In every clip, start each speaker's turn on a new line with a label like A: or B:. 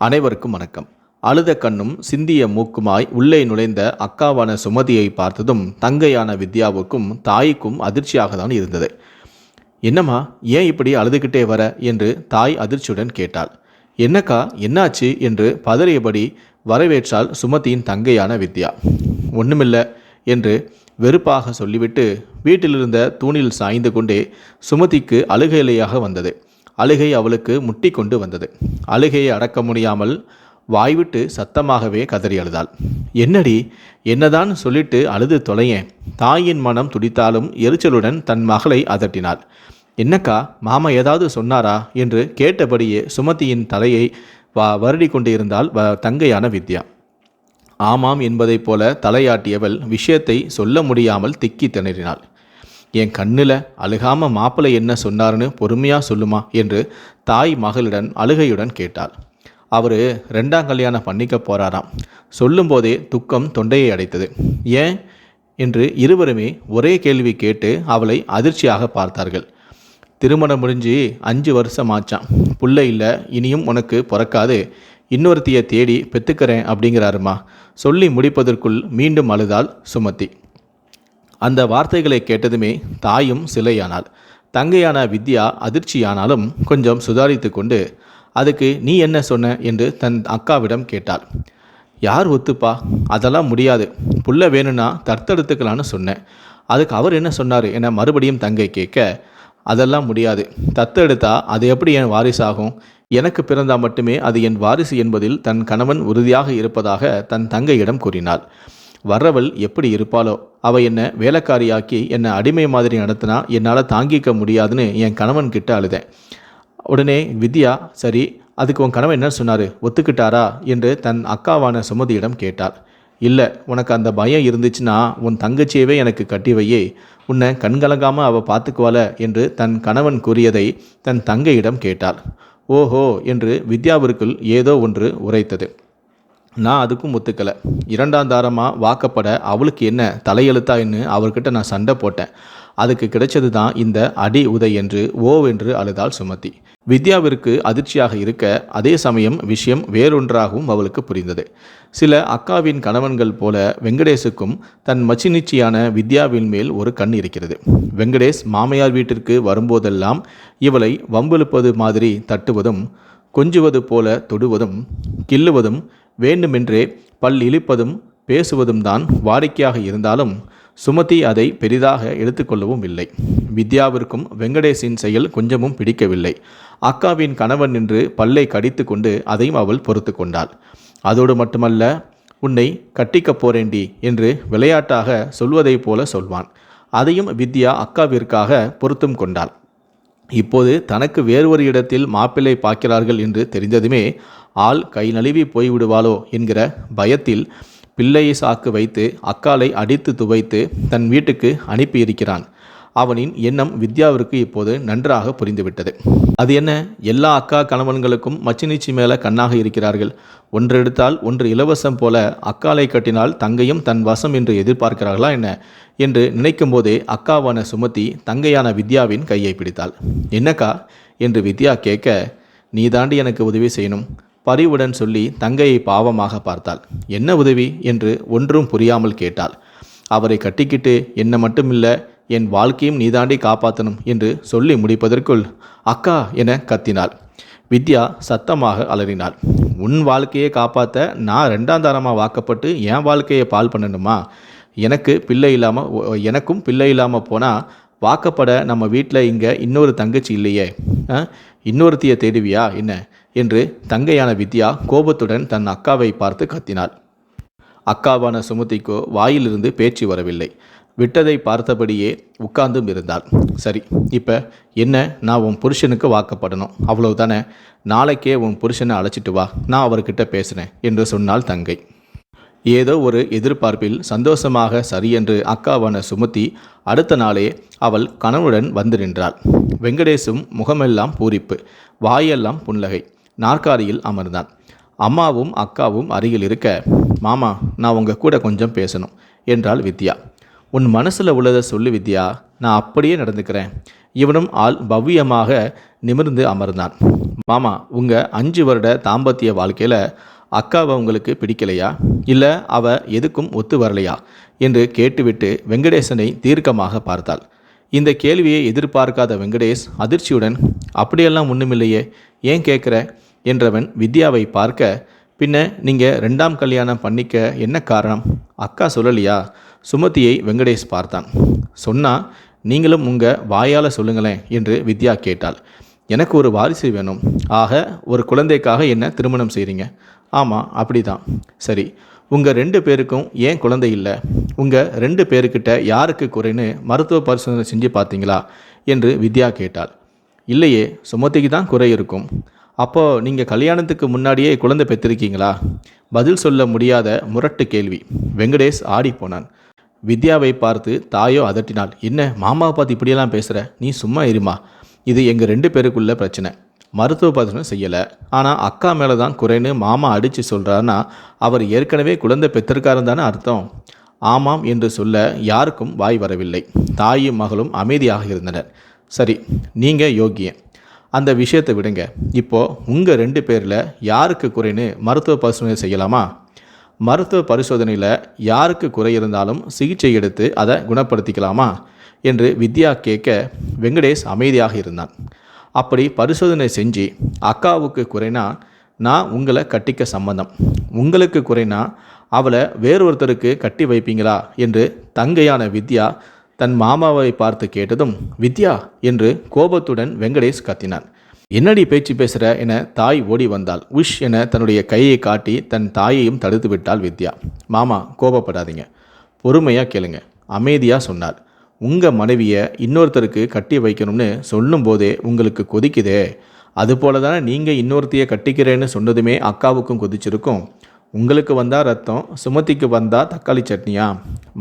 A: அனைவருக்கும் வணக்கம். அழுத கண்ணும் சிந்திய மூக்குமாய் உள்ளே நுழைந்த அக்காவான சுமதியை பார்த்ததும் தங்கையான வித்யாவுக்கும் தாய்க்கும் அதிர்ச்சியாக தான் இருந்தது. என்னம்மா ஏன் இப்படி அழுதுகிட்டே வர? என்று தாய் அதிர்ச்சியுடன் கேட்டாள். என்னக்கா என்னாச்சு? என்று பதறியபடி வரவேற்றாள் சுமதியின் தங்கையான வித்யா. ஒன்றுமில்லை என்று வெறுப்பாக சொல்லிவிட்டு வீட்டிலிருந்த தூணில் சாய்ந்து கொண்டே சுமதிக்கு அழுகையிலையாக வந்தது. அழுகை அவளுக்கு முட்டி கொண்டு வந்தது. அழுகையை அடக்க முடியாமல் வாய்விட்டு சத்தமாகவே கதறி அழுதாள். என்னடி என்னதான் சொல்லிட்டு அழுது தொலையேன் தாயின் மனம் துடித்தாலும் எரிச்சலுடன் தன் மகளை அதட்டினாள். என்னக்கா மாமா ஏதாவது சொன்னாரா? என்று கேட்டபடியே சுமதியின் தலையை வா வருடி கொண்டிருந்தாள் வ தங்கையான வித்யா. ஆமாம் என்பதைப் போல தலையாட்டியவள் விஷயத்தை சொல்ல முடியாமல் திக்கி திணறினாள். என் கண்ணில் அழுகாம மாப்பிள்ளை என்ன சொன்னார்னு பொறுமையாக சொல்லுமா? என்று தாய் மகளிடம் அழுகையுடன் கேட்டாள். அவர் ரெண்டாம் கல்யாணம் பண்ணிக்க போறாராம். சொல்லும்போதே துக்கம் தொண்டையை அடைத்தது. ஏன்? என்று இருவருமே ஒரே கேள்வி கேட்டு அவளை அதிர்ச்சியாக பார்த்தார்கள். திருமணம் முடிஞ்சு அஞ்சு வருஷம் ஆச்சான் புள்ள இல்லை இனியும் உனக்கு பிறக்காது. இன்னொருத்தியை தேடி பெற்றுக்கிறேன் அப்படிங்கிறாருமா? சொல்லி முடிப்பதற்குள் மீண்டும் அழுதாள் சுமதி. அந்த வார்த்தைகளை கேட்டதுமே தாயும் சிலையானாள். தங்கையான வித்யா அதிர்ச்சியானாலும் கொஞ்சம் சுதாரித்து கொண்டு அதுக்கு நீ என்ன சொன்ன? என்று தன் அக்காவிடம் கேட்டாள். யார் ஒத்துப்பா? அதெல்லாம் முடியாது. புள்ள வேணும்னா தத்தெடுத்துக்கலான்னு சொன்னேன். அதுக்கு அவர் என்ன சொன்னார்? என மறுபடியும் தங்கை கேட்க அதெல்லாம் முடியாது. தத்தெடுத்தா அது எப்படி என் வாரிசாகும்? எனக்கு பிறந்தா மட்டுமே அது என் வாரிசு என்பதில் தன் கணவன் உறுதியாக இருப்பதாக தன் தங்கையிடம் கூறினாள். வர்றவள் எப்படி இருப்பாளோ? அவள் என்னை வேலைக்காரியாக்கி என்னை அடிமை மாதிரி நடத்தினா என்னால் தாங்கிக்க முடியாதுன்னு என் கணவன் கிட்ட அழுதேன். உடனே வித்யா சரி அதுக்கு உன் கணவன் என்ன சொன்னார்? ஒத்துக்கிட்டாரா? என்று தன் அக்காவான சுமதியிடம் கேட்டார் இல்லை உனக்கு அந்த பயம் இருந்துச்சுன்னா உன் தங்கச்சியவே எனக்கு கட்டி வையே. உன்னை கண்கலங்காமல் அவள் பார்த்துக்குவாள என்று தன் கணவன் கூறியதை தன் தங்கையிடம் கேட்டாள். ஓஹோ என்று வித்யாவிற்குள் ஏதோ ஒன்று உரைத்தது. நான் அதுக்கும் ஒத்துக்கலை. இரண்டாம் தாரமாக வாக்கப்பட அவளுக்கு என்ன தலையெழுத்தா என்று அவர்கிட்ட நான் சண்டை போட்டேன். அதுக்கு கிடைச்சது தான் இந்த அடி உதை என்று ஓவென்று அழுதாள் சுமதி. வித்யாவிற்கு அதிர்ச்சியாக இருக்க அதே சமயம் விஷயம் வேறொன்றாகவும் அவளுக்கு புரிந்தது. சில அக்காவின் கணவன்கள் போல வெங்கடேஷுக்கும் தன் மச்சினிச்சியான வித்யாவின் மேல் ஒரு கண் இருக்கிறது. வெங்கடேஷ் மாமையார் வீட்டிற்கு வரும்போதெல்லாம் இவளை வம்பிழுப்பது மாதிரி தட்டுவதும் கொஞ்சுவது போல தொடுவதும் கிள்ளுவதும் வேண்டுமென்றே பல் இழிப்பதும் பேசுவதும் தான் வாடிக்கையாக இருந்தாலும் சுமதி அதை பெரிதாக எடுத்துக்கொள்ளவும் இல்லை. வித்யாவிற்கும் வெங்கடேஷின் செயல் கொஞ்சமும் பிடிக்கவில்லை. அக்காவின் கணவன் நின்று பல்லை கடித்து கொண்டு அதையும் அவள் பொறுத்து கொண்டாள். அதோடு மட்டுமல்ல உன்னை கட்டிக்கப் போறேண்டி என்று விளையாட்டாக சொல்வதைப் போல சொல்வான். அதையும் வித்யா அக்காவிற்காக பொருத்தும் கொண்டாள். இப்போது தனக்கு வேறு ஒரு இடத்தில் மாப்பிள்ளை பார்க்கிறார்கள் என்று தெரிந்ததுமே ஆள் கை நழுவி போய்விடுவாளோ? என்கிற பயத்தில் பிள்ளையை சாக்கு வைத்து அக்காலை அடித்து துவைத்து தன் வீட்டுக்கு அனுப்பியிருக்கிறான். அவனின் எண்ணம் வித்யாவிற்கு இப்போது நன்றாக புரிந்துவிட்டது. அது என்ன? எல்லா அக்கா கணவன்களுக்கும் மச்சினிச்சி மேலே கண்ணாக இருக்கிறார்கள். ஒன்று எடுத்தால் ஒன்று இலவசம் போல அக்காலை கட்டினால் தங்கையும் தன் வசம் என்று எதிர்பார்க்கிறார்களா என்ன? என்று நினைக்கும் போதே அக்காவான சுமதி தங்கையான வித்யாவின் கையை பிடித்தாள். என்னக்கா? என்று வித்யா கேட்க நீ தாண்டி எனக்கு உதவி செய்யணும். பரிவுடன் சொல்லி தங்கையை பாவமாக பார்த்தாள். என்ன உதவி? என்று ஒன்றும் புரியாமல் கேட்டாள். அவரை கட்டிக்கிட்டு என்ன மட்டுமில்லை என் வாழ்க்கையும் நீதாண்டி காப்பாற்றணும் என்று சொல்லி முடிப்பதற்குள் அக்கா என கத்தினாள். வித்யா சத்தமாக அலறினாள். உன் வாழ்க்கையை காப்பாற்ற நான் ரெண்டாம் தாரமாக வாக்கப்பட்டு என் வாழ்க்கையை பால் பண்ணணுமா? எனக்கு பிள்ளை இல்லாமல் எனக்கும் பிள்ளை இல்லாமல் போனால் வாக்கப்பட நம்ம வீட்டில் இங்கே இன்னொரு தங்கச்சி இல்லையே. ஆ? இன்னொருத்தியை தேடுவியா என்ன? என்று தங்கையான வித்யா கோபத்துடன் தன் அக்காவை பார்த்து கத்தினாள். அக்காவான சுமதிக்கோ வாயிலிருந்து பேச்சு வரவில்லை. விட்டதை பார்த்தபடியே உட்கார்ந்தும் இருந்தாள். சரி இப்போ என்ன? நான் உன் புருஷனுக்கு வாக்கப்படணும். அவ்வளவுதானே? நாளைக்கே உன் புருஷனை அழைச்சிட்டு வா. நான் அவர்கிட்ட பேசுகிறேன் என்று சொன்னாள் தங்கை. ஏதோ ஒரு எதிர்பார்ப்பில் சந்தோஷமாக சரியென்று அக்காவான சுமதி அடுத்த நாளே அவள் கணவனுடன் வந்து நின்றாள். வெங்கடேஷும் முகமெல்லாம் பூரிப்பு. வாயெல்லாம் புன்னகை. நாற்காலியில் அமர்ந்தான். அம்மாவும் அக்காவும் அருகில் இருக்க மாமா நான் உங்கள் கூட கொஞ்சம் பேசணும் என்றாள் வித்யா. உன் மனசில் உள்ளதை சொல்லு வித்யா நான் அப்படியே நடந்துக்கிறேன். இவனும் ஆள் பவ்யமாக நிமிர்ந்து அமர்ந்தான். மாமா உங்கள் அஞ்சு வருட தாம்பத்திய வாழ்க்கையில் அக்காவை உங்களுக்கு பிடிக்கலையா? இல்லை அவ எதுக்கும் ஒத்து வரலையா? என்று கேட்டுவிட்டு வெங்கடேசனை தீர்க்கமாக பார்த்தாள். இந்த கேள்வியை எதிர்பார்க்காத வெங்கடேஷ் அதிர்ச்சியுடன் அப்படியெல்லாம் ஒன்றுமில்லையே ஏன் கேட்குற என்றவன் வித்யாவை பார்க்க பின்ன நீங்கள் ரெண்டாம் கல்யாணம் பண்ணிக்க என்ன காரணம்? அக்கா சொல்லலையா? சுமதியை வெங்கடேஷ் பார்த்தான். சொன்னால் நீங்களும் உங்கள் வாயால் சொல்லுங்களேன் என்று வித்யா கேட்டாள். எனக்கு ஒரு வாரிசு வேணும். ஆக ஒரு குழந்தைக்காக என்ன திருமணம் செய்கிறீங்க ஆமாம் அப்படி தான் சரி உங்கள் ரெண்டு பேருக்கும் ஏன் குழந்தை இல்லை? உங்கள் ரெண்டு பேருக்கிட்ட யாருக்கு குறைன்னு மருத்துவ பரிசோதனை செஞ்சு பார்த்தீங்களா? என்று வித்யா கேட்டாள். இல்லையே சுமதிக்கு தான் குறை இருக்கும். அப்போது நீங்கள் கல்யாணத்துக்கு முன்னாடியே குழந்தை பெற்றிருக்கீங்களா? பதில் சொல்ல முடியாத முரட்டு கேள்வி. வெங்கடேஷ் ஆடி போனான். வித்யாவை பார்த்து தாயோ அதட்டினாள். என்ன மாமாவை பார்த்து இப்படியெல்லாம் பேசுகிற நீ சும்மா இருமா. இது எங்கள் ரெண்டு பேருக்குள்ள பிரச்சனை. மருத்துவ பரிசோதனை செய்யலை. ஆனால் அக்கா மேலே தான் குறைன்னு மாமா அடித்து சொல்கிறாருன்னா அவர் ஏற்கனவே குழந்தை பெற்றிருக்காருன்னு தானே அர்த்தம். ஆமாம் என்று சொல்ல யாருக்கும் வாய் வரவில்லை. தாயும் மகளும் அமைதியாக இருந்தனர். சரி நீங்கள் யோகியன். அந்த விஷயத்தை விடுங்க. இப்போது உங்கள் ரெண்டு பேரில் யாருக்கு குறைன்னு மருத்துவ பரிசோதனை செய்யலாமா? மருத்துவ பரிசோதனையில் யாருக்கு குறை இருந்தாலும் சிகிச்சை எடுத்து அதை குணப்படுத்திக்கலாமா? என்று வித்யா கேட்க வெங்கடேஷ் அமைதியாக இருந்தான். அப்படி பரிசோதனை செஞ்சு அக்காவுக்கு குறைனா நான் உங்களை கட்டிக்க சம்மந்தம் உங்களுக்கு குறைனா அவளை வேறொருத்தருக்கு கட்டி வைப்பீங்களா? என்று தங்கையான வித்யா தன் மாமாவை பார்த்து கேட்டதும் வித்யா என்று கோபத்துடன் வெங்கடேஷ் கத்தினான். என்னடி பேச்சு பேசுகிற என தாய் ஓடி வந்தாள். உஷ் என தன்னுடைய கையை காட்டி தன் தாயையும் தடுத்து விட்டாள் வித்யா. மாமா கோபப்படாதீங்க. பொறுமையாக கேளுங்க. அமைதியாக சொன்னார் உங்கள் மனைவியை இன்னொருத்தருக்கு கட்டி வைக்கணும்னு சொல்லும்போதே உங்களுக்கு கொதிக்குதே. அதுபோல தானே நீங்கள் இன்னொருத்தையை கட்டிக்கிறேன்னு சொன்னதுமே அக்காவுக்கும் கொதிச்சிருக்கும். உங்களுக்கு வந்தால் ரத்தம் சுமதிக்கு வந்தால் தக்காளி சட்னியா?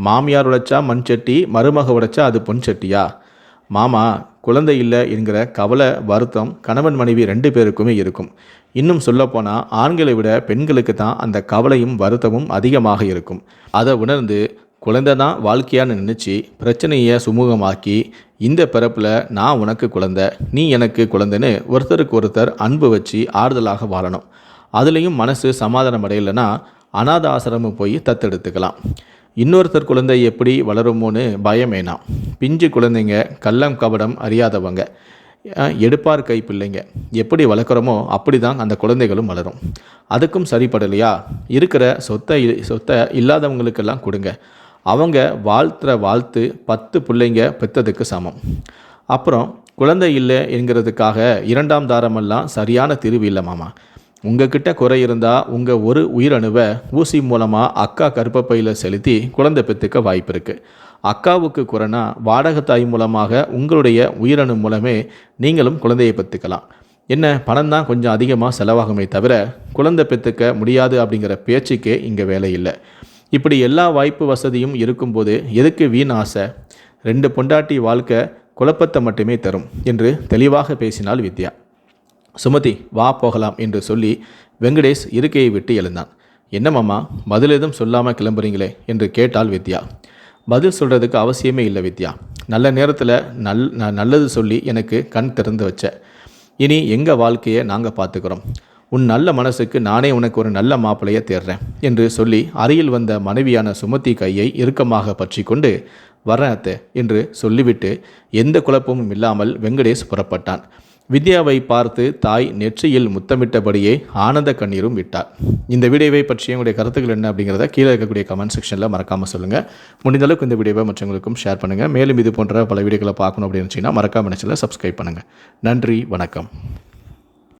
A: மாமியார் உடைச்சா மண் சட்டி மருமக உடைச்சா அது பொன் சட்டியா? மாமா குழந்தை இல்லை என்கிற கவலை வருத்தம் கணவன் மனைவி ரெண்டு பேருக்குமே இருக்கும். இன்னும் சொல்லப்போனால் ஆண்களை விட பெண்களுக்கு தான் அந்த கவலையும் வருத்தமும் அதிகமாக இருக்கும். அதை உணர்ந்து குழந்தை தான் வாழ்க்கையான்னு நினச்சி பிரச்சனையை சுமூகமாக்கி இந்த பிறப்பில் நான் உனக்கு குழந்தை நீ எனக்கு குழந்தைன்னு ஒருத்தருக்கு ஒருத்தர் அன்பு வச்சு ஆறுதலாக வாழணும். அதுலேயும் மனசு சமாதானம் அடையலைன்னா அனாத ஆசிரமம் போய் தத்தெடுத்துக்கலாம். இன்னொருத்தர் குழந்தை எப்படி வளருமோன்னு பயம் வேணாம். பிஞ்சு குழந்தைங்க கள்ளம் கபடம் அறியாதவங்க. எடுப்பார் கை பிள்ளைங்க. எப்படி வளர்க்குறோமோ அப்படி தான் அந்த குழந்தைகளும் வளரும். அதுக்கும் சரிப்படலையா? இருக்கிற சொத்தை சொத்தை இல்லாதவங்களுக்கெல்லாம் கொடுங்க. அவங்க வாழ்த்துற வாழ்த்து பத்து பிள்ளைங்க பெற்றதுக்கு சமம். அப்புறம் குழந்தை இல்லை என்கிறதுக்காக இரண்டாம் தாரமெல்லாம் சரியான தீர்வு இல்லை மாமா. உங்ககிட்ட குறை இருந்தால் உங்கள் ஒரு உயிரணுவை ஊசி மூலமாக அக்கா கருப்பப்பையில் செலுத்தி குழந்தை பெற்றுக்க வாய்ப்பு இருக்குது அக்காவுக்கு குறைனா வாடகை தாய் மூலமாக உங்களுடைய உயிரணு மூலமே நீங்களும் குழந்தையை பெற்றுக்கலாம். என்ன பணம் தான் கொஞ்சம் அதிகமாக செலவாகுமே தவிர குழந்தை பெற்றுக்க முடியாது அப்படிங்கிற பேச்சுக்கே இங்கே வேலை இல்லை. இப்படி எல்லா வாய்ப்பு வசதியும் இருக்கும்போது எதுக்கு வீண் ஆசை? ரெண்டு பொண்டாட்டி வாழ்க்கை குழப்பத்தை மட்டுமே தரும் என்று தெளிவாக பேசினாள் வித்யா. சுமதி வா போகலாம் என்று சொல்லி வெங்கடேஷ் இருக்கையை விட்டு எழுந்தான். என்ன மாமா பதில் எதுவும் சொல்லாமல் கிளம்புறீங்களே? என்று கேட்டாள் வித்யா. பதில் சொல்கிறதுக்கு அவசியமே இல்லை வித்யா. நல்ல நேரத்தில் நல் நான் நல்லது சொல்லி எனக்கு கண் திறந்து வச்ச. இனி எங்கள் வாழ்க்கையை நாங்கள் பார்த்துக்கிறோம் உன் நல்ல மனசுக்கு நானே உனக்கு ஒரு நல்ல மாப்பிளையை தேடுறேன் என்று சொல்லி அருகில் வந்த மனைவியான சுமதி கையை இறுக்கமாக பற்றி கொண்டு வரேன் அத்தை என்று சொல்லிவிட்டு எந்த குழப்பமும் இல்லாமல் வெங்கடேஷ் புறப்பட்டான். வித்யாவை பார்த்து தாய் நெற்றியில் முத்தமிட்டபடியே ஆனந்த கண்ணீரும் விட்டார். இந்த வீடியோவை பற்றிய உங்களுடைய கருத்துக்கள் என்ன அப்படிங்கிறத கீழே இருக்கக்கூடிய கமெண்ட் செக்ஷனில் மறக்காமல் சொல்லுங்கள் முடிந்தளவுக்கு இந்த வீடியோவை மற்றவங்களுக்கும் ஷேர் பண்ணுங்கள் மேலும் இது போன்ற பல வீடியோக்களை பார்க்கணும் அப்படின்னு நினச்சிங்கன்னா மறக்காம நினச்சில் சப்ஸ்கிரைப் பண்ணுங்கள் நன்றி வணக்கம்.